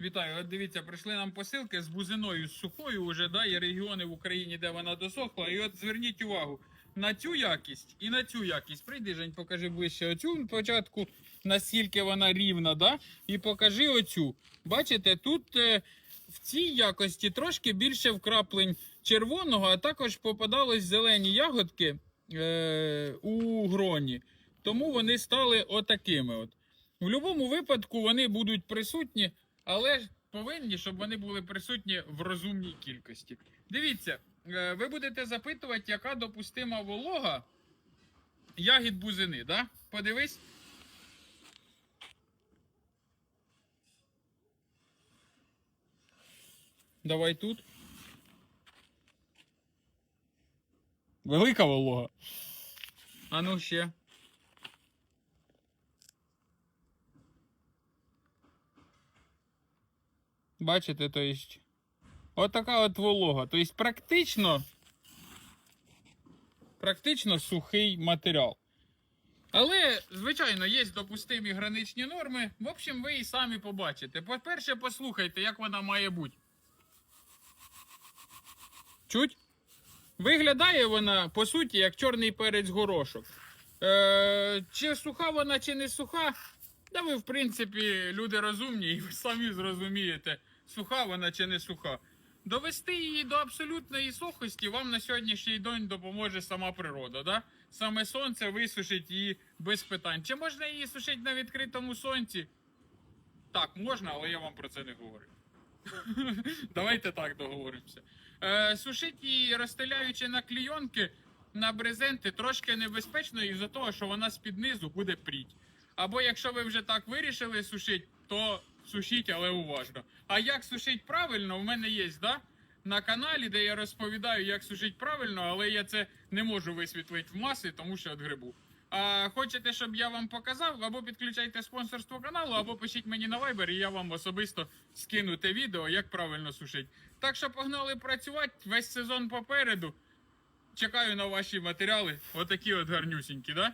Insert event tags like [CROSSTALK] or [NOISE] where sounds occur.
Вітаю, от дивіться, прийшли нам посилки з бузиною з сухою уже, да, є регіони в Україні, де вона досохла. І от зверніть увагу на цю якість і на цю якість. Прийди, Жень, покажи ближче оцю спочатку, наскільки вона рівна, да? І покажи оцю. Бачите, тут е, в цій якості трошки більше вкраплень червоного, а також попадались зелені ягодки е, у гроні. Тому вони стали отакими. От. В будь-якому випадку вони будуть присутні, але ж повинні, щоб вони були присутні в розумній кількості. Дивіться, е, ви будете запитувати, яка допустима волога ягід бузини, да? Подивись. Давай тут. Велика волога. А ну ще. Бачите, то есть. От така от волога. Тобто практично. Практично сухий матеріал. Але, звичайно, є допустимі граничні норми. В общем, ви і самі побачите. По-перше, послухайте, як вона має бути. Чуть? Виглядає вона, по суті, як чорний перець горошок. Е, чи суха вона, чи не суха? Да ви, в принципі, люди розумні, і ви самі зрозумієте, суха вона чи не суха. Довести її до абсолютної сухості вам на сьогоднішній день допоможе сама природа. Да? Саме сонце висушить її без питань. Чи можна її сушити на відкритому сонці? Так, можна, але я вам про це не говорю. [LAUGHS] Давайте так договоримося. Е, сушить її, розстеляючи на клійонки, на брезенти, трошки небезпечно із-за того, що вона з-під низу буде пріть. Або якщо ви вже так вирішили сушити, то сушіть, але уважно. А як сушить правильно, в мене є, да? На каналі, де я розповідаю, як сушить правильно, але я це не можу висвітлити в маси, тому що от грибу. А хочете, щоб я вам показав, або підключайте спонсорство каналу, або пишіть мені на Viber, і я вам особисто скину те відео, як правильно сушить. Так що погнали працювати, весь сезон попереду. Чекаю на ваші матеріали. Отакі от гарнюсінькі, да?